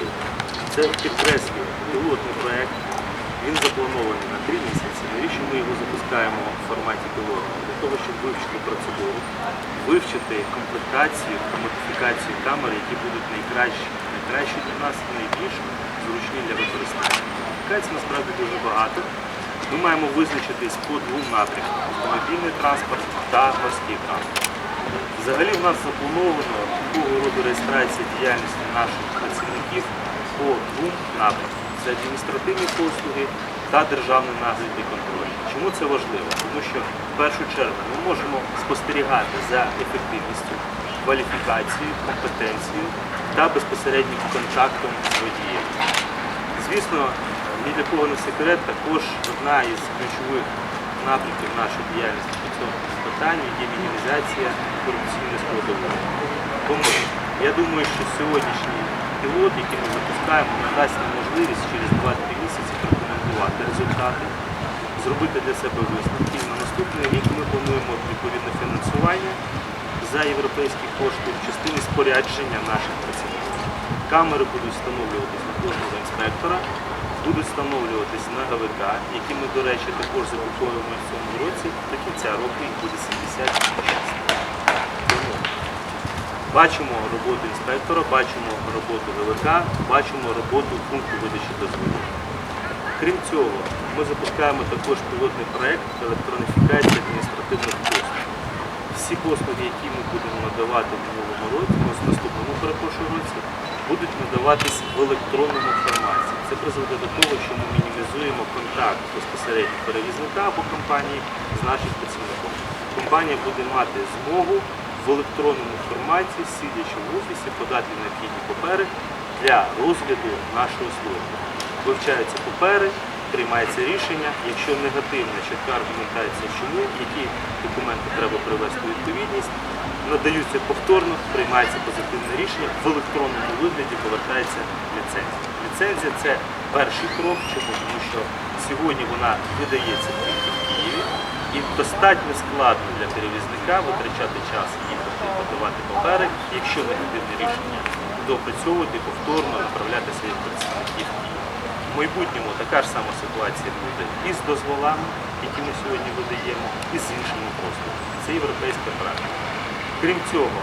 рік. Це підкреслює пілотний проект. Він запланований на три місяці. Навіщо ми його запускаємо в форматі пілоту? Для того, щоб вивчити процедуру, вивчити комплектацію та модифікацію камер, які будуть найкращі, найкращі для нас і найбільш зручні для використання. Модифікацій насправді дуже багато. Ми маємо визначитись по двом напрямкам автомобільний транспорт та морський транспорт. Взагалі в нас заплановано такого роду реєстрація діяльності наших працівників по двом напрямкам. Це адміністративні послуги та державний нагляд і контроль. Чому це важливо? Тому що в першу чергу ми можемо спостерігати за ефективністю, кваліфікацією, компетенцією та безпосереднім контактом з водієм. Звісно, ні для кого не секрет, також одна із ключових напрямків нашої діяльності по цьому питанню є мінімізація корупційної складової. Тому я думаю, що сьогоднішній пілот, який ми запускаємо, надасть нам можливість через 2-3 місяці прокоментувати результати, зробити для себе висновки. На наступний рік ми плануємо відповідне фінансування за європейські кошти в частині спорядження наших працівників. Камери будуть встановлюватись на кожного інспектора, будуть встановлюватись на ГВК, які ми, до речі, також закуповуємо в цьому році. До кінця року їх буде 76. Тому бачимо роботу інспектора, бачимо роботу ГВК, бачимо роботу пункту видачі дозволів. Крім цього, ми запускаємо також пілотний проект електроніфікації адміністративних послуг. Всі послуги, які ми будемо надавати в минулому році, ну, в наступному перепрошую році, будуть надаватись в електронному форматі. Це призведе до того, що ми мінімізуємо контакт безпосередньо перевізника або компанії з нашим працівником. Компанія буде мати змогу в електронному форматі, сидячи в офісі, подати необхідні папери для розгляду нашої служби. Вивчаються папери, приймається рішення. Якщо негативна чітка аргументація, чому, які документи треба привести у відповідність, надаються повторно, приймається позитивне рішення, в електронному вигляді повертається ліцензія. Ліцензія це перший крок, чому тому що сьогодні вона видається тільки в Києві. І достатньо складно для перевізника витрачати час і подавати папери, якщо негативне рішення доопрацьовувати повторно направляти своїх працівників. В майбутньому така ж сама ситуація буде і з дозволами, які ми сьогодні видаємо, і з іншими послугами. Це європейська практика. Крім цього,